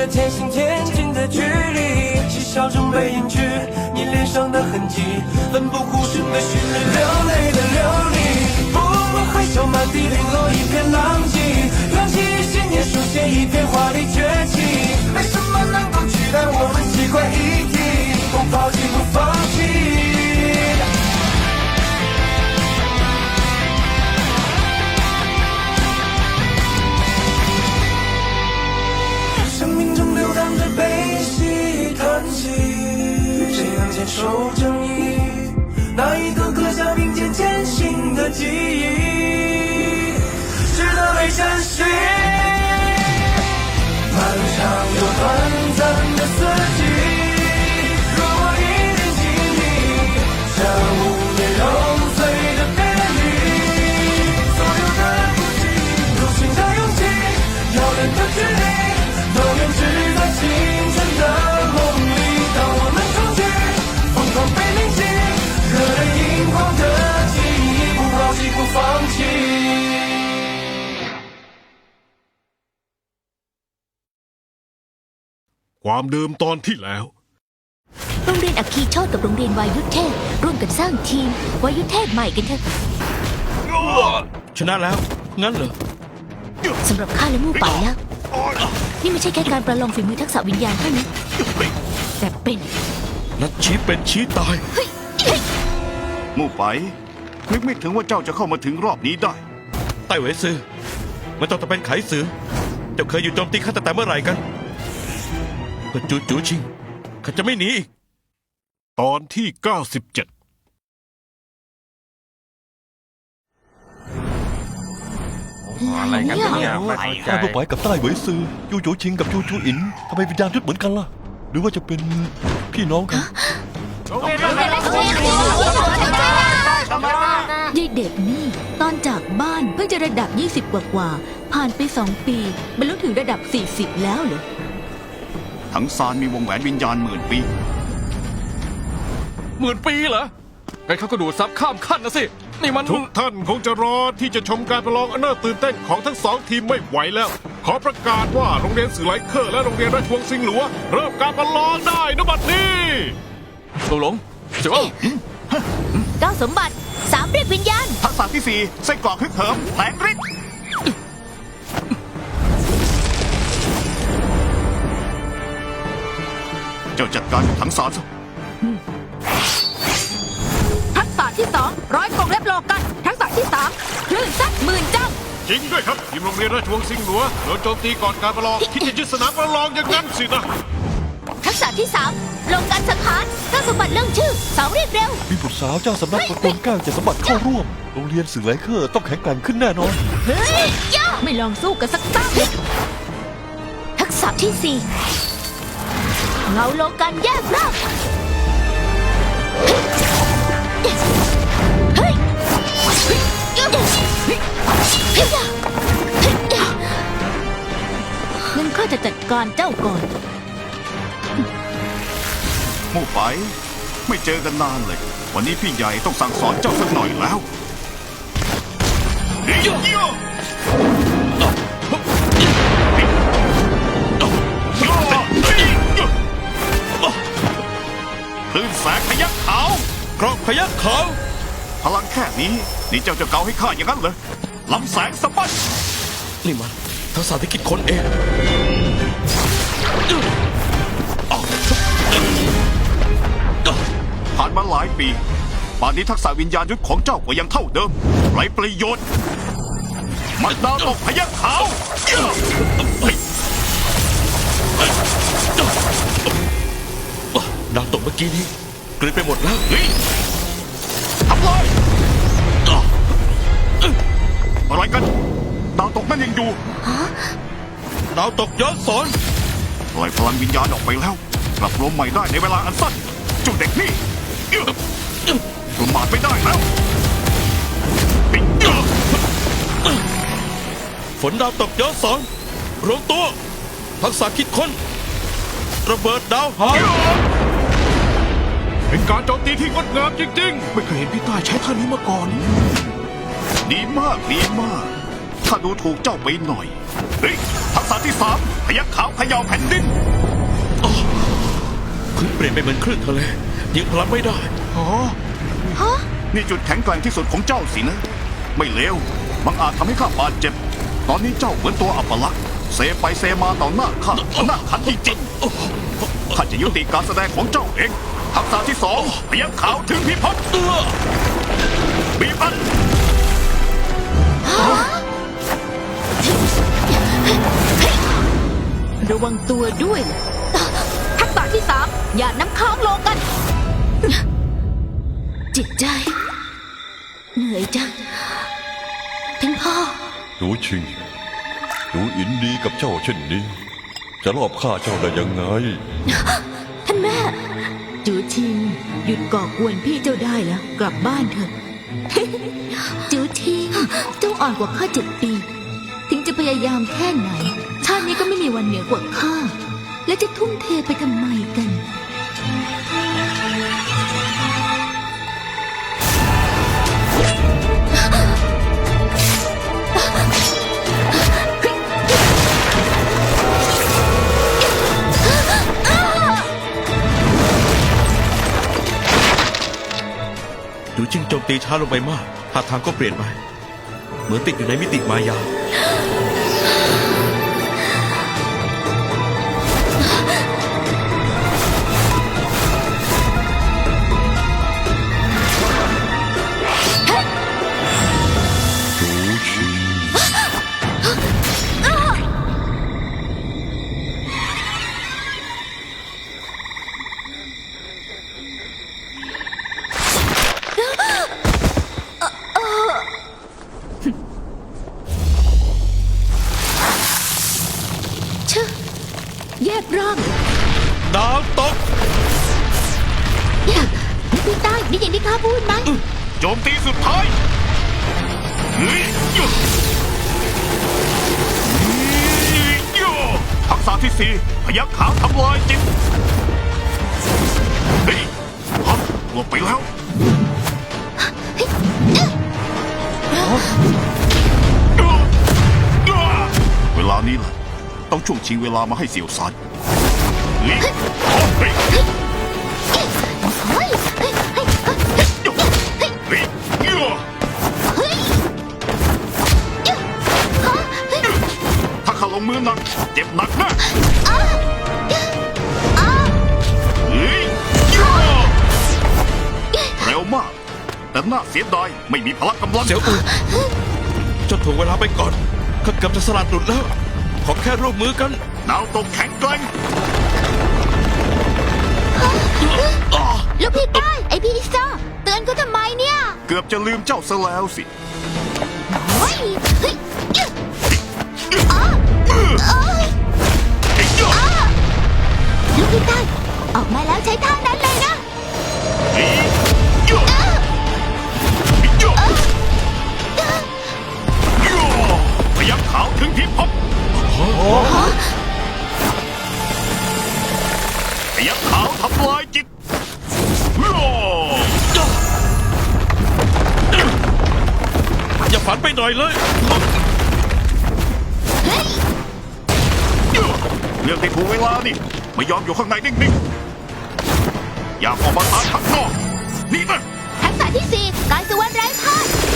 如何，这渐行渐近的距离，嬉笑中被隐去你脸上的痕迹，奋不顾身的训练，流泪。 수 있. ความเดิมตอนที่แล้ว โรงเรียนอัคคีโชตกับโรงเรียนวายุทธเทพร่วมกันสร้างทีมวายุทธเทพใหม่กันเถอะชนะแล้ว งั้นเหรอ สำหรับข้าและมู่ไปแล้ว นี่ไม่ใช่แค่การประลองฝีมือทักษะวิญญาณเท่านั้นแต่เป็นนัดชี้เป็นชี้ตายมู่ไป นึกไม่ถึงว่าเจ้าจะเข้ามาถึงรอบนี้ได้ ไต้เหวยซือไม่ต้องจะเป็นไขสือเจ้าเคยอยู่โจมตีข้าตั้งแต่เมื่อไหร่กัน เพื่อจูจูชิงข้าจะไม่หนีอีกตอนที่ 97 อะไรกันเนี่ยไม่เข้าใจใต้ผู้ไปกับใต้เหวยซือจูจูชิงกับจูจูอินทำไมวิญญาณยุดเหมือนกันล่ะ หรือว่าจะเป็นพี่น้องกัน ยายเด็กนี่ ตอนจากบ้านเพิ่งจะระดับ 20 กว่ากว่า ผ่านไปสองปีบรรลุถึงระดับ 40 แล้วเหรอ ทั้งซานมีวงแหวนวิญญาณหมื่นปี หมื่นปีเหรองั้นเขาก็ดูดซับข้ามขั้นนะสิ นี่มัน ทุกท่านคงจะรอที่จะชมการประลองอันน่าตื่นเต้นของทั้งสองทีมไม่ไหวแล้ว ขอประกาศว่าโรงเรียนสื่อไหลเคอร์และโรงเรียนราชวงศ์ซิงหลัวเริ่มการประลองได้นบัดนี้หลงหลงเจ้าเก้าสมบัติสามเรียกวิญญาณทักษะที่สี่ไส้กรอกฮึกเหิมแผลงฤทธิ์ จ้าจัดการกับทั้งสารซะทักษะที่สองร้อยกรงเล็บโลกัน ทักษะที่สามคลื่นซัดหมื่นจ้ำจริงด้วยครับทีมโรงเรียนราชวงศ์ซิงหลัวโดนโจมตีก่อนการประลองคิดจะยึดสนามประลองอย่างนั้นสินะทักษะที่สามลงการสังหารเก้าสมบัติเรื่องชื่อเสาเรียกเร็วมีบุตรสาวเจ้าสำนักตระกูลแก้วเจ็ดสมบัติเข้าร่วม โรงเรียนสื่อไหลเคอร์ต้องแข็งแกร่งขึ้นแน่นอน เฮ้ยย่าไม่ลองสู้กันสักตั้งทักษะที่สี่ เงาโลกันแยกร่างเฮ้ยงั้นข้าจะจัดการเจ้าก่อนมู่ไป ไม่เจอกันนานเลย วันนี้พี่ใหญ่ต้องสั่งสอนเจ้าสักหน่อยแล้วเฮ้ยค ลื่นแสงพยักขาวกรอกพยักขาวพลังแค่นี้นี่เจ้าจะเกาให้ข้าอย่างนั้นเหรอลำแสงสะบัดนี่มันทักษะที่คิดค้นเองผ่านมาหลายปีป่านนี้ทักษะวิญญาณยุทธของเจ้าก็ยังเท่าเดิมไรประโยชน์ มัดดาวตกพยักขาว ดาวตกเมื่อกี้นี้กลืนไปหมดแล้วเฮ้ยทำลายอะไรกันดาวตกนั่นยังอยู่ดาวตกย้อนสอนปล่อยพลังวิญญาณออกไปแล้ว กลับลมใหม่ได้ในเวลาอันสั้นเจุดเด็กนี่เอื้อประมาทไม่ได้แล้วเอื้อฝนดาวตกย้อนสอนรวมตัวทักษะคิดค้นระเบิดดาวหาง เป็นการโจมตีที่งดงามจริงๆ ไม่เคยเห็นพี่ต้าใช้ท่านี้มาก่อน ดีมากดีมาก ถ้าดูถูกเจ้าไปหน่อยเฮ้ยทักษะที่สามพยักขาวพยาวแผ่นดินคุณเปลี่ยนไปเหมือนคลื่นทะเลยิงพลังไม่ได้ อ๋อ นี่จุดแข็งแกร่งที่สุดของเจ้าสินะ ไม่เลวบังอาจทำให้ข้าบาดเจ็บ ตอนนี้เจ้าเหมือนตัวอัปลักษณ์เซไปเซมาต่อหน้าข้าหน้าขันจริงๆข้าจะยุติการแสดงของเจ้าเอง ทักษะที่สองพยักขาวถึงพิภพบีบมันระวังตัวด้วยล่ะทักษะที่สามอย่าน้ำค้างลงกัน จิตใจ เหนื่อยจังท่านพ่อจูชิงจูอินดีกับเจ้าเช่นนี้ จะรอบฆ่าเจ้าได้ยังไงท่านแม่ จูชิงหยุดก่อกวนพี่เจ้าได้แล้ว กลับบ้านเถอะจูชิงเจ้าอ่อนกว่าข้าเจ็ดปี ถึงจะพยายามแค่ไหน ชาตินี้ก็ไม่มีวันเหนือกว่าข้า และจะทุ่มเทไปทำไมกัน ตีช้าลงไปมากท่าทางก็เปลี่ยนไป เหมือนติดอยู่ในมิติมายา นี้แหละต้องช่วงชิงเวลามาให้เสียวสารเฮ้ยเฮ้ยเฮ้ยเฮ้ยเฮ้ยเฮ้ยยุดเฮ้ยยุดเฮ้ยยะฮะเฮ้ยถ้าข้าลงมือหนัก เจ็บหนักแน่อ้าอ้าเฮ้ยยุดเร็วมาก แต่น่าเสียดายไม่มีพละกำลังเสียวอูเจ้าถ่วงเวลาไปก่อนข้าเกือบจะสลัดหลุดแล้ว ขอแค่ร่วมมือกันดาวตกแข็งแกร่งลูกพี่ใต้ไอพี่ลิซ่าเตือนเขาทำไมเนี่ยเกือบจะลืมเจ้าซะแล้วสิ เฮ้ยเฮ้ยยะอ้าเอ้ยเฮ้ยยุดลูกพี่ใต้ออกมาแล้วใช้ท่านั้นเลยนะเฮ้ยยุดยุดยุดพยักขาวถึงพิภ พยักขาวทำลายจิตอย่าฝันไปหน่อยเลย เรื่องที่ถูกเวลานี่ ไม่ยอมอยู่ข้างในนิ่งๆ อยากออกมาตามข้างนอก นี่นะทักษะที่สี่กายสุวรรณไร้พ่าย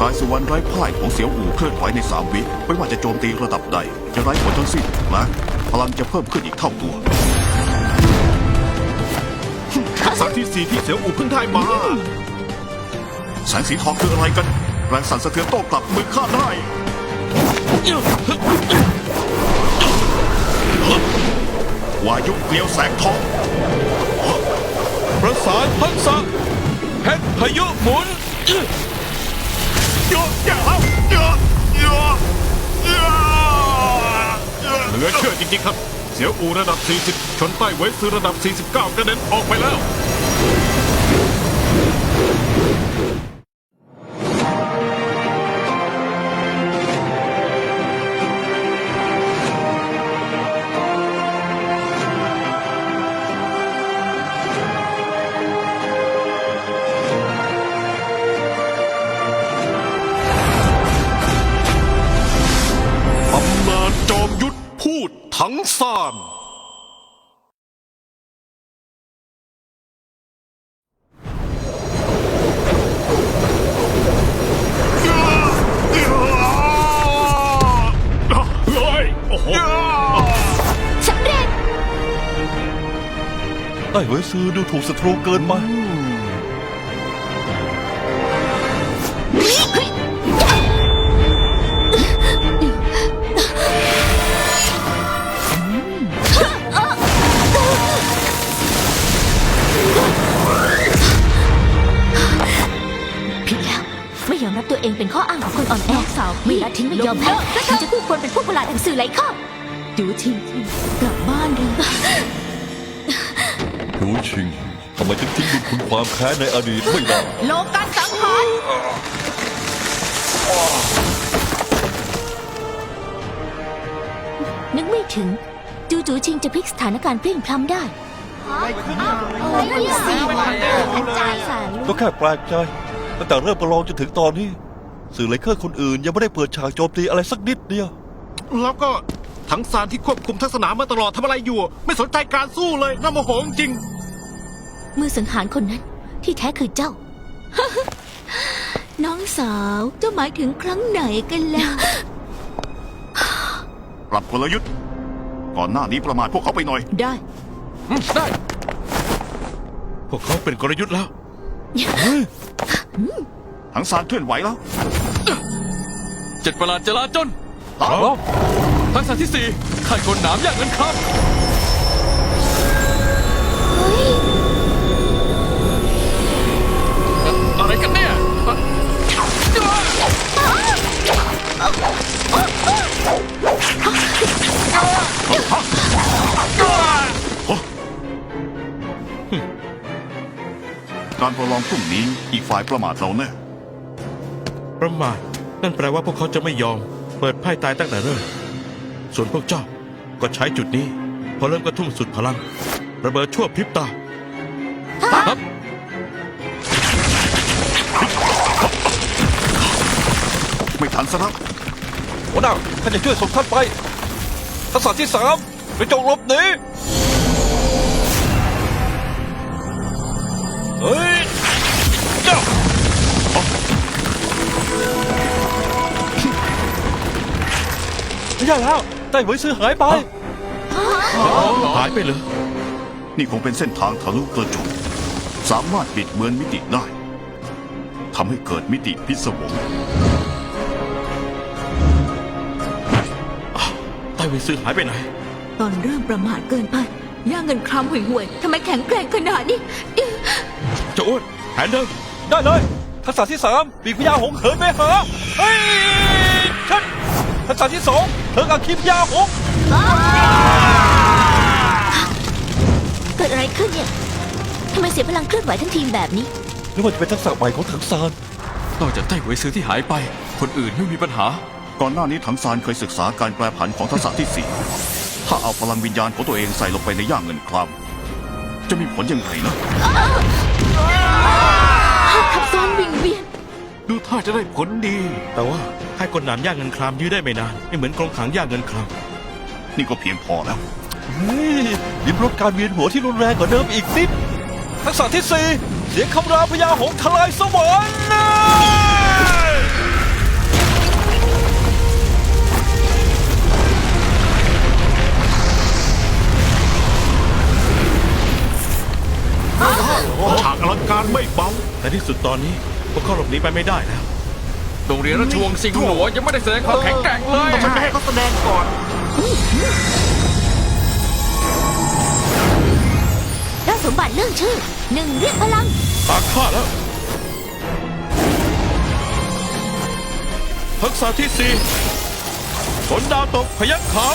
กายสุวรรณไร้พ่ายของเสียวอู่เคลื่อนไหวในสามวิไม่ว่าจะโจมตีระดับใด จะไร้ผลทั้งสิ้นและพลังจะเพิ่มขึ้นอีกเท่าตัวทักษะที่สี่ที่เสียวอู่เพิ่งได้มาแสงสีทองคืออะไรกันแรงสั่นสะเทือนโต้กลับมือข้าได้วายุเกลียวแสงทองประสานทักษะเพชรพายุหมุน เหลือเชื่อจริงๆครับ เสียวอูระดับ 40 ชนใต้เวยซือระดับ 49 กระเด็นออกไปแล้ว พูดทั้งซาน เฮ้ยโอ้โหสำเร็จไอ้เหวยซือดูถูกศัตรูเกินไปผิ เองเป็นข้ออ้างของคนอ่อนแอสาวไม่ละทิ้งไม่ยอมแพ้ถึงจะคู่ควรเป็นผู้ประหลาดแห่งสื่อไหลข้าจูชิงกลับบ้านเถอะจูชิงทำไมถึงทิ้งบุญคุณความแค้นในอดีตไม่ได้โลกันสังหารนึกไม่ถึง จูจูชิงจะพลิกสถานการณ์เพลี่ยงพล้ำได้อะไรสิใจสารก็แค่แปลกใจตั้งแต่เริ่มประลองจนถึงตอนนี้ สื่อไลเคอร์คนอื่นยังไม่ได้เปิดฉากโจมตีอะไรสักนิดเดียว แล้วก็ทั้งซานที่ควบคุมทั้งสนามมาตลอดทำอะไรอยู่ ไม่สนใจการสู้เลยน่าโมโหจริง มือสังหารคนนั้นที่แท้คือเจ้า น้องสาวเจ้าหมายถึงครั้งไหนกันล่ะปรับกลยุทธ์ ก่อนหน้านี้ประมาทพวกเขาไปหน่อย ได้ ได้ พวกเขาเป็นกลยุทธ์แล้ว ทั้งสารเคลื่อนไหวแล้ว เจ็ดประหลาดจราจนตามทักษะที่สี่ข่ายคนหนามอย่างเงินครับอะไรกันเนี่ยการประลองพรุ่งนี้อีกฝ่ายประมาทเราแน่ ประมาทนั่นแปลว่าพวกเขาจะไม่ยอม เปิดไพ่ตายตั้งแต่เริ่มส่วนพวกเจ้าก็ใช้จุดนี้ พอเริ่มกระทุ่มสุดพลัง ระเบิดชั่วพริบตาครับ ไม่ทันซะแล้วหัวหน้าท่านจะช่วยส่งท่านไปทักษะที่สามไปจงหลบหนีเฮ้ย ไม่ใช่แล้วไต้เหวยซื้อหายไป หายไปเลย นี่คงเป็นเส้นทางทะลุกระจก สามารถบิดเบือนมิติได้ทำให้เกิดมิติพิศวงใต้เวยซื้อหายไปไหน ตอนเริ่มประมาทเกินไป ย่างเงินครามห่วยๆทำไมแข็งแกร่งขนาดนี้เจ้าอ้วนแผนเดิมได้เลยทักษะที่สามปีกพญาหงส์เหินไปหาเฮ้ยชัด ทักษะที่สองเถิงอาคีพญาหงส์เกิดอะไรขึ้นเนี่ยทำไมเสียพลังเคลื่อนไหวทั้งทีมแบบนี้หรือว่าจะเป็นทักษะใหม่ของถังซานนอกจากไต้หวยซื้อที่หายไป คนอื่นไม่มีปัญหา ก่อนหน้านี้ถังซานเคยศึกษาการแปรผันของทักษะที่สี่ถ้าเอาพลังวิญญาณของตัวเองใส่ลงไปในย่างเงินครามจะมีผลยังไงนะทับซ้อนวิงเวียนๆ ดูท่าจะได้ผลดี แต่ว่าให้กดหนามย่างเงินครามยื้อได้ไม่นานไม่เหมือนกรงขังย่างเงินครามนี่ก็เพียงพอแล้วเฮ้ยลิ้มรสการเวียนหัวที่รุนแรงกว่าเดิมอีกนิดทักษะที่สี่เสียงคำรามพญาหงส์ทลายสวรรค์นะฉากอลังการไม่เบาแต่ที่สุดตอนนี้ พวกเขาหลบหนีไปไม่ได้แล้วโรงเรียนราชวงศ์สิงห์หลวงยังไม่ได้แสดงความแข็งแกร่งเลยทำไมไม่ให้เขาแสดงก่อน ได้สมบัติเรื่องชื่อหนึ่งเรียกพลัง ตาข้าแล้ว ทักษะที่สี่ฝนดาวตกพยัคฆ์ขาว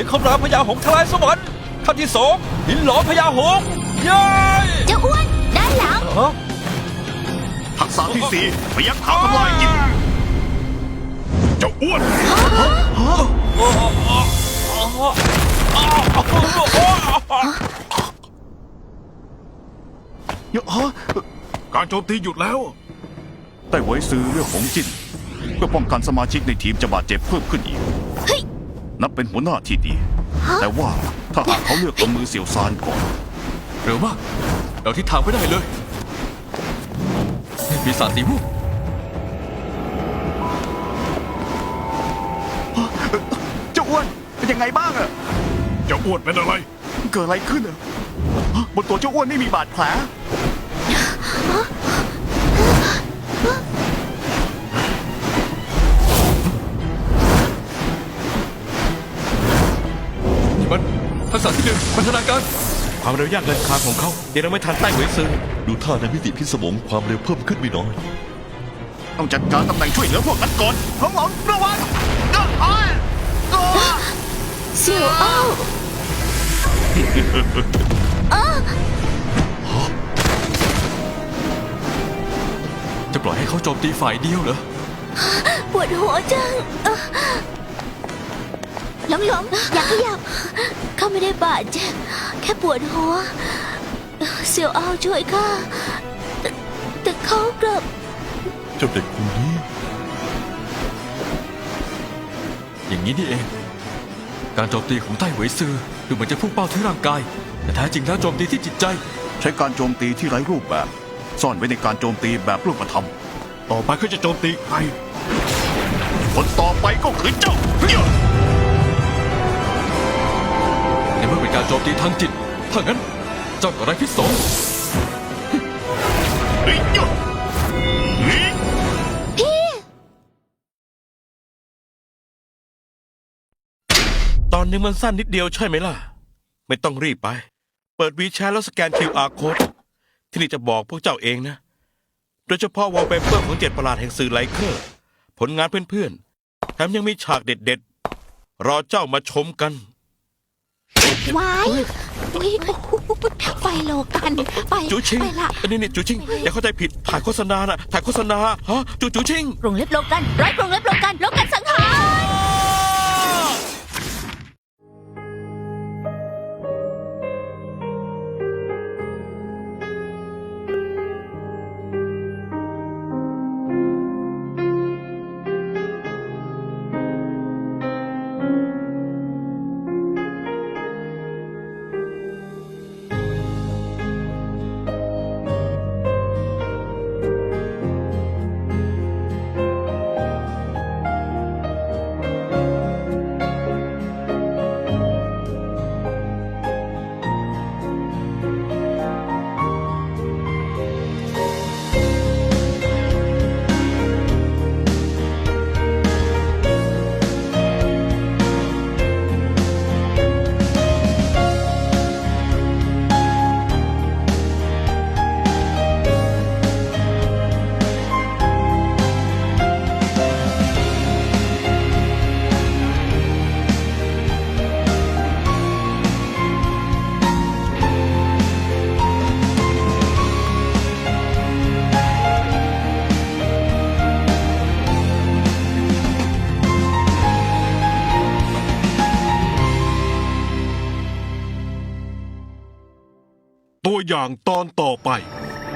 สียงคำรามพญาหงส์ทลายสวรรค์ขั้นที่สองหินหลอมพญาหงส์เย้ยเจ้าอ้วนด้านหลัง ฮะทักษะที่สี่พยักขาวทำลายจิตเจ้าอ้วนเยอะฮะการโจมตีหยุดแล้ว ไต้หวยซื้อเรื่องของจินเพื่อป้องกันสมาชิกในทีมจะบาดเจ็บเพิ่มขึ้นอีกเฮ้ย นับเป็นหัวหน้าที่ดี แต่ว่าถ้าหากเขาเลือกลงมือเสี่ยวซานก่อน เร็วมากเราทิศทางไม่ได้เลยปีศาจสีม่วงเจ้าอ้วนเป็นยังไงบ้างอะเจ้าอ้วนเป็นอะไร เกิดอะไรขึ้นอะฮะบนตัวเจ้าอ้วนไม่มีบาดแผล ษะที่หนึ่งพัฒนาการความเร็วยากเกินคาของเขายังไม่ทันใต้หวยซื้อดูท่าในมิติพิศวงความเร็วเพิ่มขึ้นไม่น้อยต้องจัดการตำแหน่งช่วยเหลือพวกนั้นก่อนของผมระวังเอ้ออ้ายอ้อเสี่ยวอ้าวจะปล่อยให้เขาโจมตีฝ่ายเดียวเหรอปวดหัวจังเอ่อ หลงหลงอย่าขยับข้าไม่ได้บาดเจ็บแค่ปวดหัว เสี่ยวอ้าวช่วยข้าแต่แต่เขากลับ เจ้าเด็กคนนี้ อย่างนี้นี่เอง การโจมตีของใต้เหวยซือดูเหมือนจะพุ่งเป้าที่ร่างกาย แต่แท้จริงแล้วโจมตีที่จิตใจ ใช้การโจมตีที่ไร้รูปแบบ ซ่อนไว้ในการโจมตีแบบรูปธรรม ต่อไปเขาจะโจมตีใครคนต่อไปก็คือเจ้า การโจมตีทางจิต ถ้างั้น เจ้าก็ไร้พิษสงเฮ้ยเฮ้ยตอนนี้มันสั้นนิดเดียวใช่ไหมล่ะ ไม่ต้องรีบไป เปิดวีแชร์แล้วสแกน QR code ที่นี่จะบอกพวกเจ้าเองนะ โดยเฉพาะวอลเปเปอร์ของเจ็ดประหลาดแห่งสื่อไลเคอร์ ผลงานเพื่อนๆ แถมยังมีฉากเด็ดๆ รอเจ้ามาชมกัน วายอุ๊ยโอ้โหไปโลกันไปจูชิงไปละนี่นี่จูชิง อย่าเข้าใจผิด ถ่ายโฆษณาน่ะ ถ่ายโฆษณา ฮะ จูจูชิง กรงเล็บโลกันร้อยกรงเล็บโลกันโลกันสังหาร อย่างตอนต่อไป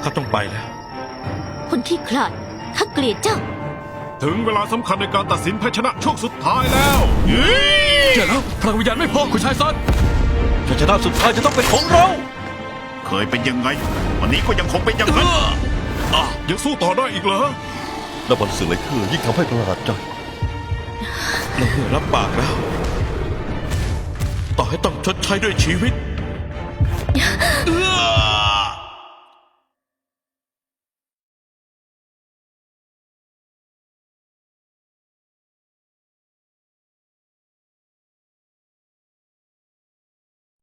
เขาต้องไปแล้ว คนขี้ขลาดข้าเกลียดเจ้า ถึงเวลาสำคัญในการตัดสินแพ้ชนะช่วงสุดท้ายแล้วเจ๋แล้วพลังวิญญาณไม่พอคุณชายซันชัยชนะสุดท้ายจะต้องเป็นของเรา เคยเป็นยังไง วันนี้ก็ยังคงเป็นอย่างนั้นยังสู้ต่อได้อีกเหรอและบอลสื่อไลเคอร์ยิ่งทำให้ประหลาดใจในเมื่อรับปากแล้ว ต่อให้ต้องชดใช้ด้วยชีวิต 娘 娘